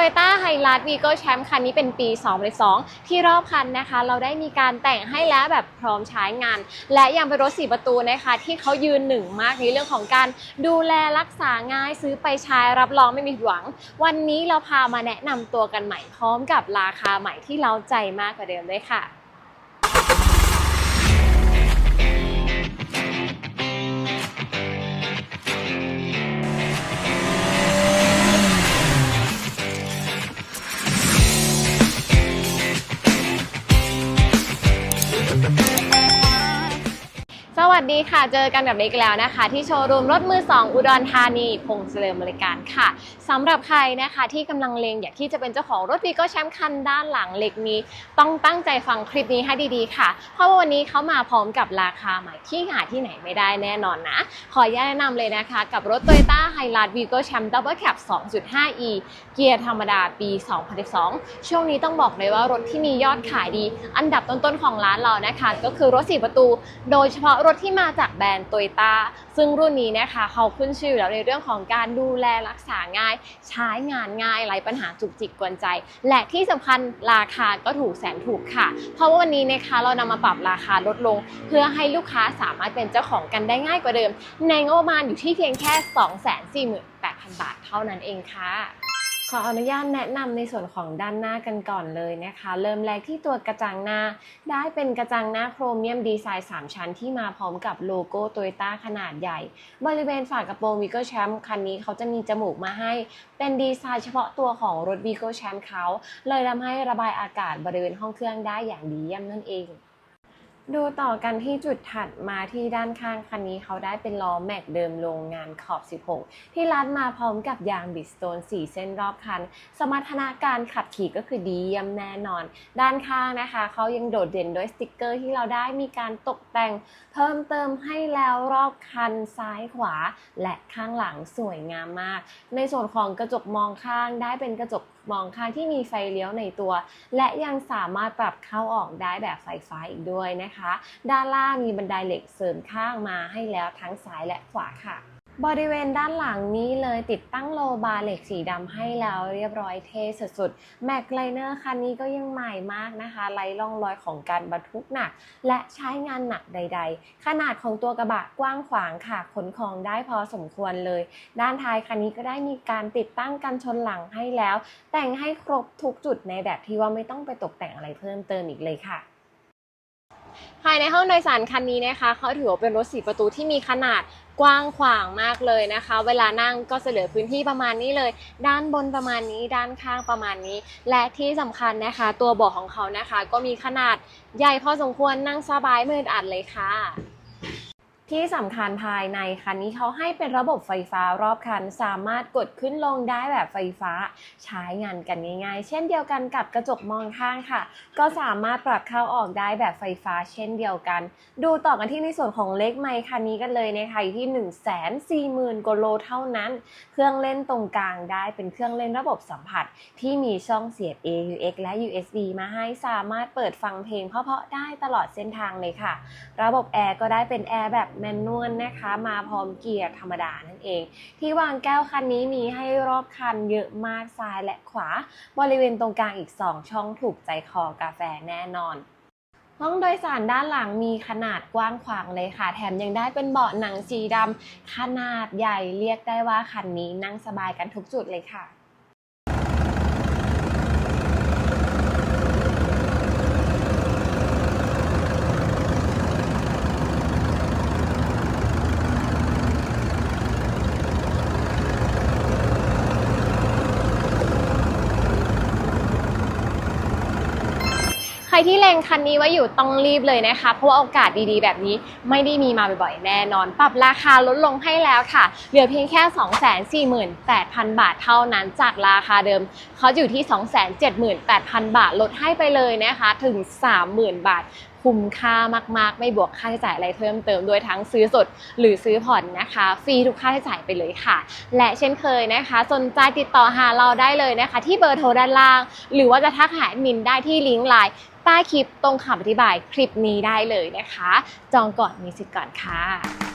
Toyota h i l u x v i g o Champ คันนี้เป็นปี 2022 ที่รอบคันนะคะ เราได้มีการแต่งให้แล้วแบบพร้อมใช้งาน และยังเป็นรถ 4 ประตูนะคะ ที่เขายืนหนึ่งมากในเรื่องของการดูแลรักษาง่ายซื้อไปใช้รับรองไม่มีหวัง วันนี้เราพามาแนะนำตัวกันใหม่พร้อมกับราคาใหม่ที่เราใจมากกว่าเดิมด้วยค่ะ วัสดีค่ะ เจอกันกับเล็กแล้วนะคะ ที่โชว์รูมรถมือ 2 อุดรธานี พงษ์เจริญบริการค่ะสำหรับใครนะคะที่กำลังเลงอยากที่จะเป็นเจ้าของรถวีโก้แชมป์คันด้านหลังเล็กนี้ ต้องตั้งใจฟังคลิปนี้ให้ดีๆค่ะ เพราะว่าวันนี้เขามาพร้อมกับราคาใหม่ที่หาที่ไหนไม่ได้แน่นอนนะ ขอแนะนำเลยนะคะกับรถ Toyota h i l u x Vigo Champ Double Cab 2.5e เกียร์ธรรมดาปี 2012 ช่วงนี้ต้องบอกเลยว่ารถที่มียอดขายดี อันดับต้นๆของร้านเรานะคะ ก็คือรถ4ประตู โดยเฉพาะรถที่มาจากแบรนด์ Toyota ซึ่งรุ่นนี้นะคะเขาขึ้นชื่ออยู่แล้วในเรื่องของการดูแลรักษาง่าย ใช้งานง่ายไร้ปัญหาจุกจิกกวนใจ และที่สำคัญราคาก็ถูกแสนถูกค่ะ เพราะว่าวันนี้นะคะเรานำมาปรับราคาลดลง เพื่อให้ลูกค้าสามารถเป็นเจ้าของกันได้ง่ายกว่าเดิม ในงบประมาณอยู่ที่เพียงแค่ 248,000 บาทเท่านั้นเองค่ะ ขออนุญาตแนะนำในส่วนของด้านหน้ากันก่อนเลยนะคะ เริ่มแรกที่ตัวกระจังหน้า ได้เป็นกระจังหน้าโครเมียมดีไซน์ 3 ชั้นที่มาพร้อมกับโลโก้โตโยต้าขนาดใหญ่ บริเวณฝากระโปรงวีโก้แชมป์คันนี้เขาจะมีจมูกมาให้ เป็นดีไซน์เฉพาะตัวของรถวีโก้แชมป์เขาเลยทำให้ระบายอากาศบริเวณห้องเครื่องได้อย่างดีเยี่ยมนั่นเอง ดูต่อกันที่จุดถัดมาที่ด้านข้างคันนี้เขาได้เป็นล้อแม็กเดิมโรงงานขอบ 16 ที่รัดมาพร้อมกับยางบิสโตน 4 เส้นรอบคัน สมรรถนะการขับขี่ก็คือดีเยี่ยมแน่นอน ด้านข้างนะคะเขายังโดดเด่นด้วยสติกเกอร์ที่เราได้มีการตกแต่งเพิ่มเติมให้แล้วรอบคันซ้ายขวา และข้างหลังสวยงามมาก ในส่วนของกระจกมองข้างได้เป็นกระจก มองข้างที่มีไฟเลี้ยวในตัว และยังสามารถปรับเข้าออกได้แบบไฟฟ้าอีกด้วยนะคะ ด้านล่างมีบันไดเหล็กเสริมข้างมาให้แล้วทั้งซ้ายและขวาค่ะ บริเวณด้านหลังนี้เลยติดตั้งโลบาร์เหล็กสีดำให้แล้วเรียบร้อยเท่สุดๆแม็กไลเนอร์คันนี้ก็ยังใหม่มากนะคะไร้ร่องรอยของการบรรทุกหนัก และใช้งานหนักใด ๆ ขนาดของตัวกระบะกว้างขวางค่ะขนของได้พอสมควรเลย ด้านท้ายคันนี้ก็ได้มีการติดตั้งกันชนหลังให้แล้ว แต่งให้ครบทุกจุดในแบบที่ว่าไม่ต้องไปตกแต่งอะไรเพิ่มเติมอีกเลยค่ะ ภายในห้องโดยสารคันนี้นะคะเขาถือว่าเป็นรถสี่ประตูที่มีขนาดกว้างขวางมากเลยนะคะ เวลานั่งก็จะเหลือพื้นที่ประมาณนี้เลย ด้านบนประมาณนี้ ด้านข้างประมาณนี้ และที่สำคัญนะคะ ตัวเบาะของเขานะคะ ก็มีขนาดใหญ่พอสมควรนั่งสบายม่อดอัดเลยค่ะ ที่สำคัญภายในคันนี้เขาให้เป็นระบบไฟฟ้ารอบคัน สามารถกดขึ้นลงได้แบบไฟฟ้า ใช้งานกันง่าย ๆ เช่นเดียวกันกับกระจกมองข้างค่ะ ก็สามารถปรับเข้าออกได้แบบไฟฟ้าเช่นเดียวกัน ดูต่อกันที่ในส่วนของเล็กไมค์คันนี้กันเลยนะคะอยู่ที่ 1 4 0 0 0 0กโลเท่านั้น เครื่องเล่นตรงกลางได้เป็นเครื่องเล่นระบบสัมผัส ที่มีช่องเสียบ AUX และ USB มาให้สามารถเปิดฟังเพลงเพราะๆได้ตลอดเส้นทางเลยค่ะ ระบบแอร์ก็ได้เป็นแอร์แบบแมนนวลนะคะ มาพร้อมเกียร์ธรรมดานั่นเอง ที่วางแก้วคันนี้มีให้รอบคันเยอะมากซ้ายและขวา บริเวณตรงกลางอีก 2 ช่องถูกใจคอกาแฟแน่นอนห้องโดยสารด้านหลังมีขนาดกว้างขวางเลยค่ะ แถมยังได้เป็นเบาะหนังสีดำขนาดใหญ่เรียกได้ว่าคันนี้นั่งสบายกันทุกจุดเลยค่ะ ครที่เล็งคันนี้ไว้อยู่ต้องรีบเลยนะคะ เพราะว่าโอกาสดีๆ แบบนี้ไม่ได้มีมาบ่อยๆ แน่นอน ปรับราคาลดลงให้แล้วค่ะ เหลือเพียงแค่ 248,000 บาทเท่านั้นจากราคาเดิม เขาอยู่ที่ 278,000 บาทลดให้ไปเลยนะคะถึง 30,000 บาทคุ้มค่ามากๆ ไม่บวกค่าใช้จ่ายอะไรเพิ่มเติมด้วยทั้งซื้อสดหรือซื้อผ่อนนะคะ ฟรีทุกค่าใช้จ่ายไปเลยค่ะ และเช่นเคยนะคะ สนใจติดต่อหาเราได้เลยนะคะ ที่เบอร์โทรด้านล่าง หรือว่าจะทักหาแอดมินได้ที่ลิงก์ไลน์ ใต้คลิปตรงคำอธิบายคลิปนี้ได้เลยนะคะ จองก่อนมีสิทธิ์ก่อนค่ะ